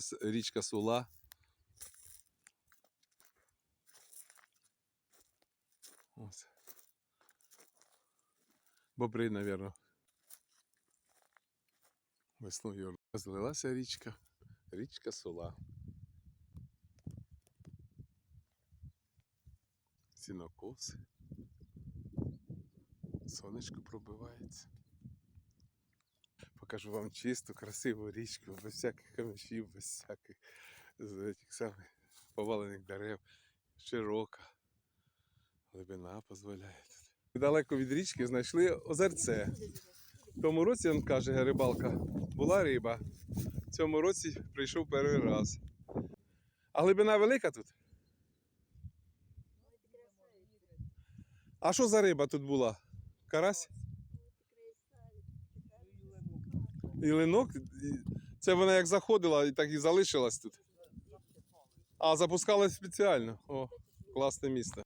зараз річка Сула. Ось. Бобри, мабуть. Весною розлилася річка. Річка Сула. Сінокос. Сонечко пробивається. Покажу вам чисту, красиву річку, без всяких камешів, без всяких з цих самих повалених дерев. Широка. Глибина дозволяє. тут. Далеко від річки знайшли озерце. В тому році, він каже, рибалка, була риба. В цьому році прийшов перший раз. А глибина велика тут? А що за риба тут була? Карась? І линок? Це вона як заходила і так і залишилась тут. А, запускалась спеціально. О, класне місце.